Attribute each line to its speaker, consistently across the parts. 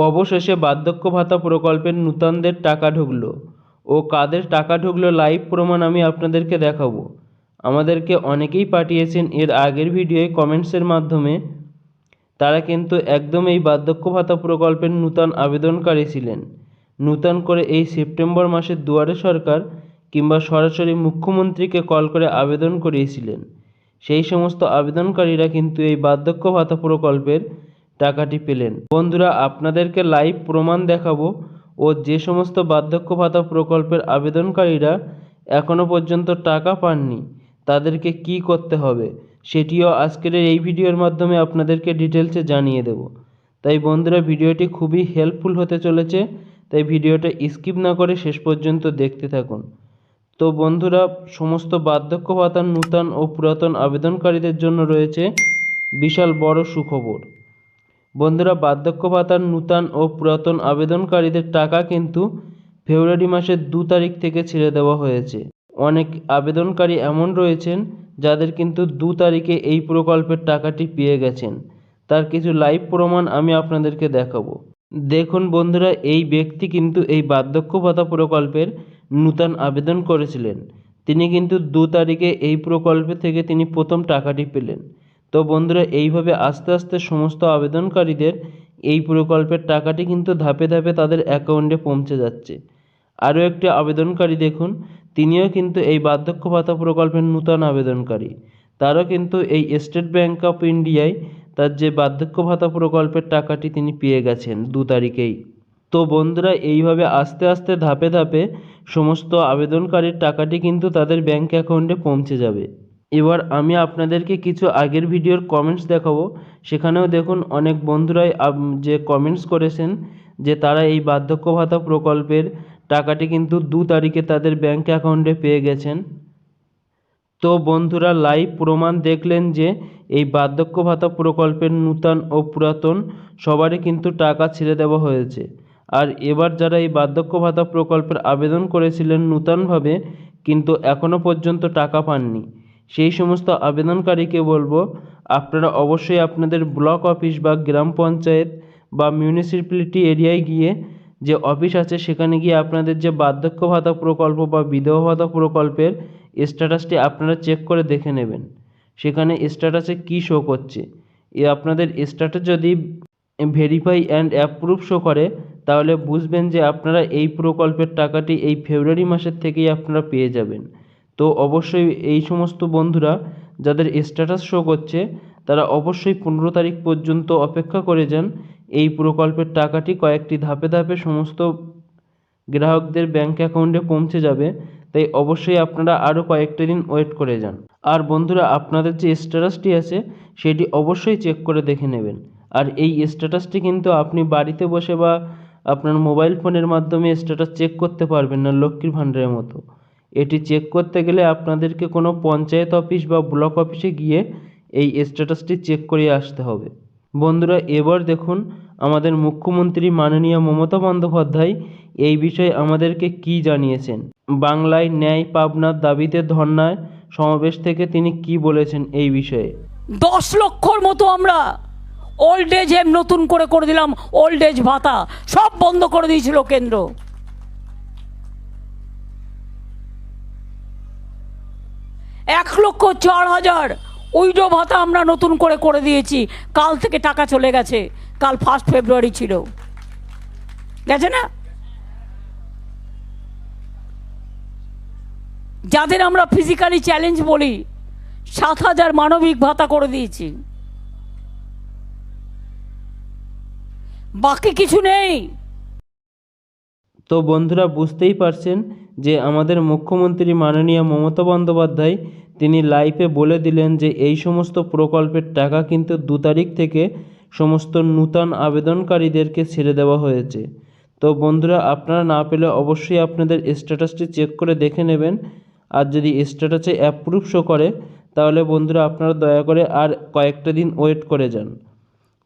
Speaker 1: অবশেষে বার্ধক্য ভাতা প্রকল্পের নূতনদের টাকা ঢুকলো। ও কাদের টাকা ঢুকলো লাইভ প্রমাণ আমি আপনাদেরকে দেখাবো। আমাদেরকে অনেকেই পাঠিয়েছেন এর আগের ভিডিওয়ে কমেন্টসের মাধ্যমে। তারা কিন্তু একদম এই বার্ধক্য ভাতা প্রকল্পের নূতন আবেদনকারী ছিলেন। নূতন করে এই সেপ্টেম্বর মাসে দুয়ারে সরকার কিংবা সরাসরি মুখ্যমন্ত্রীকে কল করে আবেদন করিয়েছিলেন। সেই সমস্ত আবেদনকারীরা কিন্তু এই বার্ধক্য ভাতা প্রকল্পের টাকাটি পেলেন। বন্ধুরা, আপনাদেরকে লাইভ প্রমাণ দেখাবো ও যে সমস্ত বার্ধক্য ভাতা প্রকল্পের আবেদনকারীরা এখনও পর্যন্ত টাকা পাননি, তাদেরকে কি করতে হবে সেটিও আজকের এই ভিডিওর মাধ্যমে আপনাদেরকে ডিটেলসে জানিয়ে দেব। তাই বন্ধুরা, ভিডিওটি খুবই হেল্পফুল হতে চলেছে, তাই ভিডিওটা স্কিপ না করে শেষ পর্যন্ত দেখতে থাকুন। তো বন্ধুরা, সমস্ত বার্ধক্য ভাতার নূতন ও পুরাতন আবেদনকারীদের জন্য রয়েছে বিশাল বড় সুখবর। বন্ধুরা বার্ধক্য ভাতার নূতন ও পুরাতন আবেদনকারীদের টাকা কিন্তু ফেব্রুয়ারি মাসের দু তারিখ থেকে ছেড়ে দেওয়া হয়েছে। অনেক আবেদনকারী এমন রয়েছেন যাদের কিন্তু দু তারিখে এই প্রকল্পের টাকাটি পেয়ে গেছেন। তার কিছু লাইভ প্রমাণ আমি আপনাদেরকে দেখাবো। দেখুন বন্ধুরা, এই ব্যক্তি কিন্তু এই বার্ধক্য ভাতা প্রকল্পের নূতন আবেদন করেছিলেন। তিনি কিন্তু দু তারিখে এই প্রকল্পে থেকে তিনি প্রথম টাকাটি পেলেন। তো বন্ধুরা, এইভাবে আস্তে আস্তে সমস্ত আবেদনকারীদের এই প্রকল্পের টাকাটি কিন্তু ধাপে ধাপে তাদের অ্যাকাউন্টে পৌঁছে যাচ্ছে। আরও একটি আবেদনকারী দেখুন, তিনিও কিন্তু এই বার্ধক্য ভাতা প্রকল্পের নূতন আবেদনকারী। তারও কিন্তু এই স্টেট ব্যাঙ্ক অফ ইন্ডিয়ায় তার যে বার্ধক্য ভাতা প্রকল্পের টাকাটি তিনি পেয়ে গেছেন দু তারিখেই। তো বন্ধুরা, এইভাবে আস্তে আস্তে ধাপে ধাপে সমস্ত আবেদনকারীর টাকাটি কিন্তু তাদের ব্যাঙ্ক অ্যাকাউন্টে পৌঁছে যাবে। এবার আমি আপনাদেরকে কিছু আগের ভিডিওর কমেন্টস দেখাবো। সেখানেও দেখুন অনেক বন্ধুরাই যে কমেন্টস করেছেন যে তারা এই বার্ধক্য ভাতা প্রকল্পের টাকাটি কিন্তু দু তারিখে তাদের ব্যাঙ্ক অ্যাকাউন্টে পেয়ে গেছেন। তো বন্ধুরা লাইভ প্রমাণ দেখলেন যে এই বার্ধক্য ভাতা প্রকল্পের নূতন ও পুরাতন সবারই কিন্তু টাকা ছেড়ে দেওয়া হয়েছে। আর এবার যারা এই বার্ধক্য ভাতা প্রকল্পের আবেদন করেছিলেন নূতনভাবে কিন্তু এখনও পর্যন্ত টাকা পাননি। সেই সমস্ত আবেদনকারীকে বলব, আপনারা অবশ্যই আপনাদের ব্লক অফিস বা গ্রাম পঞ্চায়েত বা মিউনিসিপ্যালিটি এরিয়ায় গিয়ে যে অফিস আছে সেখানে গিয়ে আপনাদের যে বার্ধক্য ভাতা প্রকল্প বা বিধবা ভাতা প্রকল্পের স্ট্যাটাসটি আপনারা চেক করে দেখে নেবেন। সেখানে স্ট্যাটাসে কী শো করছে। এ আপনাদের স্ট্যাটাস যদি ভেরিফাই অ্যান্ড অ্যাপ্রুভ শো করে, তাহলে বুঝবেন যে আপনারা এই প্রকল্পের টাকাটি এই ফেব্রুয়ারি মাসের থেকেই আপনারা পেয়ে যাবেন। তো অবশ্যই এই সমস্ত বন্ধুরা যাদের স্ট্যাটাস শো করছে, তারা অবশ্যই পনেরো তারিখ পর্যন্ত অপেক্ষা করে যান। এই প্রকল্পের টাকাটি কয়েকটি ধাপে ধাপে সমস্ত গ্রাহকদের ব্যাঙ্ক অ্যাকাউন্টে পৌঁছে যাবে। তাই অবশ্যই আপনারা আরও কয়েকটা দিন ওয়েট করে যান। আর বন্ধুরা, আপনাদের যে স্ট্যাটাসটি আছে, সেটি অবশ্যই চেক করে দেখে নেবেন। আর এই স্ট্যাটাসটি কিন্তু আপনি বাড়িতে বসে বা আপনার মোবাইল ফোনের মাধ্যমে স্ট্যাটাস চেক করতে পারবেন না, লক্ষ্মীর ভাণ্ডারের মতো। এটি চেক করতে গেলে আপনাদেরকে কোনো পঞ্চায়েত অফিস বা ব্লক অফিসে গিয়ে এই স্ট্যাটাসটি চেক করিয়ে আসতে হবে। বন্ধুরা, এবার দেখুন আমাদের মুখ্যমন্ত্রী মাননীয় মমতা বন্দ্যোপাধ্যায় এই বিষয়ে আমাদেরকে কি জানিয়েছেন? বাংলায় ন্যায় পাবনার দাবিতে ধর্নায় সমাবেশ থেকে তিনি কি বলেছেন এই বিষয়ে?
Speaker 2: দশ লক্ষর মতো আমরা ওল্ড এজ নতুন করে করে দিলাম ওল্ড এজ ভাতা, সব বন্ধ করে দিয়েছিল কেন্দ্র। এক লক্ষ চার হাজার। উইডো ভাতা আমরা নতুন করে করে দিয়েছি। কাল থেকে টাকা চলে গেছে। কাল ফার্স্ট ফেব্রুয়ারি ছিল। গেছে না? যাদের আমরা ফিজিক্যালি চ্যালেঞ্জ বলি, সাত হাজার মানবিক ভাতা করে দিয়েছি। বাকি কিছু নেই।
Speaker 1: তো বন্ধুরা বুঝতেই পারছেন যে আমাদের মুখ্যমন্ত্রী মাননীয় মমতা বন্দ্যোপাধ্যায়, তিনি লাইভে বলে দিলেন যে এই সমস্ত প্রকল্পের টাকা কিন্তু দু তারিখ থেকে সমস্ত নূতন আবেদনকারীদেরকে ছেড়ে দেওয়া হয়েছে। তো বন্ধুরা, আপনারা না পেলে অবশ্যই আপনাদের স্ট্যাটাসটি চেক করে দেখে নেবেন। আর যদি স্ট্যাটাসে অ্যাপ্রুভ শো করে, তাহলে বন্ধুরা আপনারা দয়া করে আর কয়েকটা দিন ওয়েট করে যান।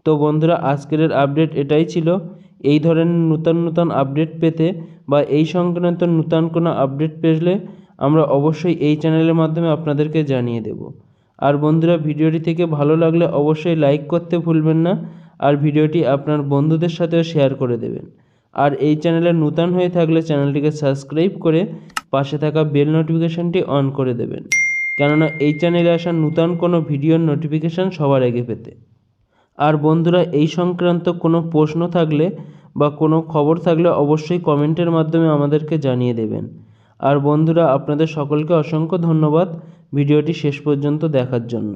Speaker 1: তো বন্ধুরা, আজকের আপডেট এটাই ছিল। এই ধরনের নূতন নূতন আপডেট পেতে বা এই সংক্রান্ত নূতন কোনো আপডেট পেলে আমরা অবশ্যই এই চ্যানেলের মাধ্যমে আপনাদেরকে জানিয়ে দেব। আর বন্ধুরা, ভিডিওটি থেকে ভালো লাগলে অবশ্যই লাইক করতে ভুলবেন না আর ভিডিওটি আপনার বন্ধুদের সাথেও শেয়ার করে দেবেন। আর এই চ্যানেলে নূতন হয়ে থাকলে চ্যানেলটিকে সাবস্ক্রাইব করে পাশে থাকা বেল নোটিফিকেশনটি অন করে দেবেন। কেননা এই চ্যানেলে আসা নূতন কোনো ভিডিওর নোটিফিকেশান সবার আগে পেতে। আর বন্ধুরা, এই সংক্রান্ত কোনো প্রশ্ন থাকলে বা কোনো খবর থাকলে অবশ্যই কমেন্টের মাধ্যমে আমাদেরকে জানিয়ে দেবেন। আর বন্ধুরা, আপনাদের সকলকে অসংখ্য ধন্যবাদ ভিডিওটি শেষ পর্যন্ত দেখার জন্য।